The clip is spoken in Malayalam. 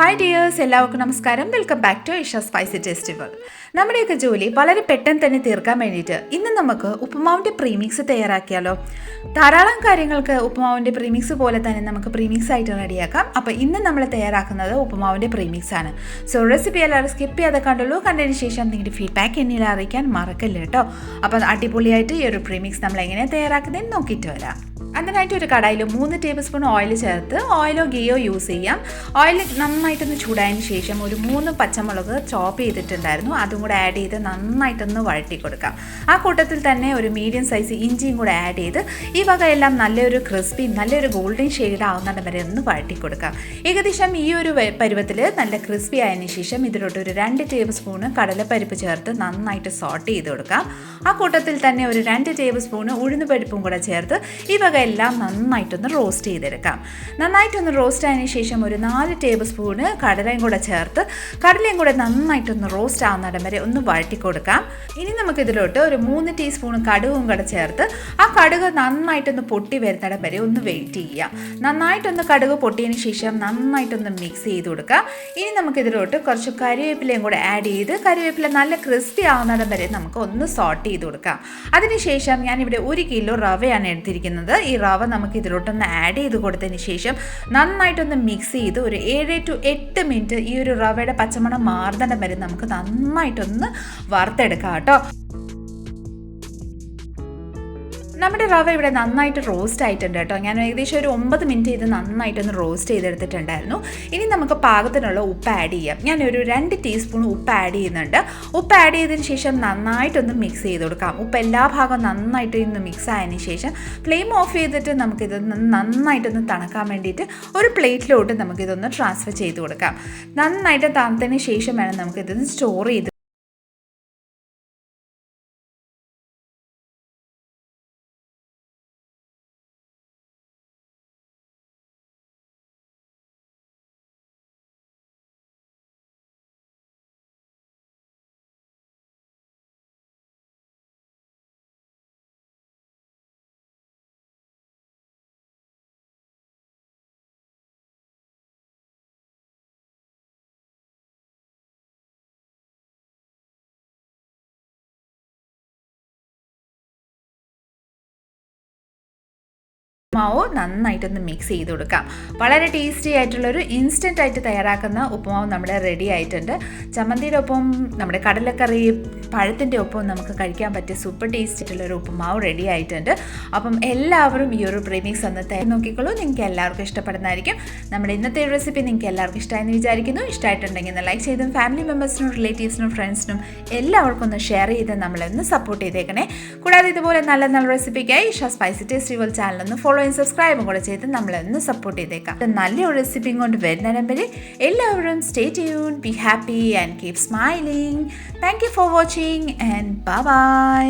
ഹായ് ഡിയേഴ്സ് എല്ലാവർക്കും നമസ്കാരം. Welcome back to Isha spicy festival നമ്മുടെയൊക്കെ ജോലി വളരെ പെട്ടെന്ന് തന്നെ തീർക്കാൻ വേണ്ടിയിട്ട് ഇന്ന് നമുക്ക് ഉപ്പുമാവിന്റെ പ്രീമിക്സ് തയ്യാറാക്കിയാലോ? ധാരാളം കാര്യങ്ങൾക്ക് ഉപ്പുമാവിന്റെ പ്രീമിക്സ് പോലെ തന്നെ നമുക്ക് പ്രീമിക്സ് ആയിട്ട് റെഡിയാക്കാം. അപ്പോൾ ഇന്ന് നമ്മൾ തയ്യാറാക്കുന്നത് ഉപ്പുമാവിന്റെ പ്രീമിക്സ് ആണ്. സോ റെസിപ്പി എല്ലാവരും സ്കിപ്പ് ചെയ്യാതെ കണ്ടുള്ളൂ. കണ്ടതിന് ശേഷം നിങ്ങളുടെ ഫീഡ്ബാക്ക് എന്നിൽ അറിയിക്കാൻ മറക്കല്ല കേട്ടോ അപ്പോൾ അടിപൊളിയായിട്ട് ഈ ഒരു പ്രീമിക്സ് നമ്മൾ എങ്ങനെയാണ് തയ്യാറാക്കുന്നതെന്ന് നോക്കിയിട്ട് വരാം. അതിനായിട്ട് ഒരു കടായിൽ മൂന്ന് ടേബിൾ സ്പൂൺ ഓയിൽ ചേർത്ത് ഓയിലോ ഗീയോ യൂസ് ചെയ്യാം. ഓയിൽ നന്നായിട്ടൊന്ന് ചൂടായതിന് ശേഷം ഒരു മൂന്ന് പച്ചമുളക് ചോപ്പ് ചെയ്തിട്ടുണ്ടായിരുന്നു. അതും കൂടെ ആഡ് ചെയ്ത് നന്നായിട്ടൊന്ന് വഴറ്റി കൊടുക്കാം. ആ കൂട്ടത്തിൽ തന്നെ ഒരു മീഡിയം സൈസ് ഇഞ്ചിയും കൂടെ ആഡ് ചെയ്ത് ഈ വക എല്ലാം നല്ലൊരു ക്രിസ്പി നല്ലൊരു ഗോൾഡൻ ഷെയ്ഡ് ആവുന്നിടം വരെ ഒന്ന് വഴറ്റി കൊടുക്കാം. ഏകദേശം ഈ ഒരു പരുവത്തിൽ നല്ല ക്രിസ്പി ആയതിനു ശേഷം ഇതിലോട്ട് ഒരു രണ്ട് ടേബിൾ സ്പൂണ് കടലപ്പരിപ്പ് ചേർത്ത് നന്നായിട്ട് സോട്ട് ചെയ്ത് കൊടുക്കാം. ആ കൂട്ടത്തിൽ തന്നെ ഒരു രണ്ട് ടേബിൾ സ്പൂണ് ഉഴുന്നുപരിപ്പും കൂടെ ചേർത്ത് ഈ എല്ലാം നന്നായിട്ടൊന്ന് റോസ്റ്റ് ചെയ്തെടുക്കാം. നന്നായിട്ടൊന്ന് റോസ്റ്റ് ആയതിനു ശേഷം ഒരു നാല് ടേബിൾ സ്പൂണ് കടലയും കൂടെ ചേർത്ത് കടലയും കൂടെ നന്നായിട്ടൊന്ന് റോസ്റ്റ് ആവുന്നിടം വരെ ഒന്ന് വഴറ്റി കൊടുക്കാം ഇനി നമുക്കിതിലോട്ട് ഒരു മൂന്ന് ടീസ്പൂൺ കടുകും കൂടെ ചേർത്ത് ആ കടുക് നന്നായിട്ടൊന്ന് പൊട്ടി വരുന്നിടം വരെ ഒന്ന് വെയിറ്റ് ചെയ്യാം നന്നായിട്ടൊന്ന് കടുക് പൊട്ടിയതിന് ശേഷം നന്നായിട്ടൊന്ന് മിക്സ് ചെയ്ത് കൊടുക്കാം ഇനി നമുക്കിതിലോട്ട് കുറച്ച് കരിവേപ്പിലയും കൂടെ ആഡ് ചെയ്ത് കരിവേപ്പില നല്ല ക്രിസ്പി ആവുന്നിടം വരെ നമുക്ക് ഒന്ന് സോട്ട് ചെയ്ത് കൊടുക്കാം അതിനുശേഷം ഞാനിവിടെ ഒരു കിലോ റവയാണ് എടുത്തിരിക്കുന്നത്. റവ നമുക്ക് ഇതിലോട്ടൊന്ന് ആഡ് ചെയ്ത് കൊടുത്തതിന് ശേഷം നന്നായിട്ടൊന്ന് മിക്സ് ചെയ്ത് ഒരു ഏഴ് ടു എട്ട് മിനിറ്റ് ഈ ഒരു റവയുടെ പച്ചമണം മാറുന്നിടം വരെ നമുക്ക് നന്നായിട്ടൊന്ന് വറുത്തെടുക്കാം കേട്ടോ. നമ്മുടെ റവ ഇവിടെ നന്നായിട്ട് റോസ്റ്റ് ആയിട്ടുണ്ട് കേട്ടോ. ഞാൻ ഏകദേശം ഒരു ഒമ്പത് മിനിറ്റ് ഇത് നന്നായിട്ടൊന്ന് റോസ്റ്റ് ചെയ്തെടുത്തിട്ടുണ്ടായിരുന്നു. ഇനി നമുക്ക് പാകത്തിനുള്ള ഉപ്പ് ആഡ് ചെയ്യാം. ഞാൻ ഒരു രണ്ട് ടീസ്പൂൺ ഉപ്പ് ആഡ് ചെയ്യുന്നുണ്ട്. ഉപ്പ് ആഡ് ചെയ്തതിന് ശേഷം നന്നായിട്ടൊന്ന് മിക്സ് ചെയ്ത് കൊടുക്കാം. ഉപ്പ് എല്ലാ ഭാഗവും നന്നായിട്ട് ഇന്ന് മിക്സ് ആയതിനു ശേഷം ഫ്ലെയിം ഓഫ് ചെയ്തിട്ട് നമുക്കിത് നന്നായിട്ടൊന്ന് തണക്കാൻ വേണ്ടിയിട്ട് ഒരു പ്ലേറ്റിലോട്ട് നമുക്കിതൊന്ന് ട്രാൻസ്ഫർ ചെയ്ത് കൊടുക്കാം. നന്നായിട്ട് തണുത്തതിന് ശേഷം വേണം നമുക്കിതൊന്ന് സ്റ്റോർ ചെയ്ത് ഉപ്പുമാവ് നന്നായിട്ടൊന്ന് മിക്സ് ചെയ്ത് കൊടുക്കാം. വളരെ ടേസ്റ്റി ആയിട്ടുള്ളൊരു ഇൻസ്റ്റന്റ് ആയിട്ട് തയ്യാറാക്കുന്ന ഉപ്പുമാവ് നമ്മുടെ റെഡി ആയിട്ടുണ്ട്. ചമ്മന്തിയുടെ ഒപ്പം നമ്മുടെ കടലക്കറി പഴത്തിന്റെ ഒപ്പം നമുക്ക് കഴിക്കാൻ പറ്റിയ സൂപ്പർ ടേസ്റ്റ് ആയിട്ടുള്ളൊരു ഉപ്പുമാവ് റെഡി ആയിട്ടുണ്ട്. അപ്പം എല്ലാവരും ഈ ഒരു പ്രീമിക്സ് ഒന്ന് തയ്യാർ നോക്കിക്കോളൂ. നിങ്ങൾക്ക് എല്ലാവർക്കും ഇഷ്ടപ്പെടുന്നതായിരിക്കും. നമ്മുടെ ഇന്നത്തെ റെസിപ്പി നിങ്ങൾക്ക് എല്ലാവർക്കും ഇഷ്ടമായെന്ന് വിചാരിക്കുന്നു. ഇഷ്ടമായിട്ടുണ്ടെങ്കിൽ ഒന്ന് ലൈക്ക് ചെയ്തും ഫാമിലി മെമ്പേഴ്സിനും റിലേറ്റീവ്സിനും ഫ്രണ്ട്സിനും എല്ലാവർക്കും ഒന്ന് ഷെയർ ചെയ്ത് നമ്മളെ ഒന്ന് സപ്പോർട്ട് ചെയ്തേക്കണേ. കൂടാതെ ഇതുപോലെ നല്ല നല്ല റെസിപ്പിക്കായി ഇഷ സ്പൈസി ടേസ്റ്റ് ചാനൽ ഒന്ന് ഫോളോ ചെയ്ത് സബ്സ്ക്രൈബും കൂടെ ചെയ്ത് നമ്മളെ ഒന്ന് സപ്പോർട്ട് ചെയ്തേക്കാം നല്ലൊരു റെസിപ്പിയും കൊണ്ട് വരുന്നിടം വരെ എല്ലാവരും stay tune be happy and keep smiling thank you for watching and bye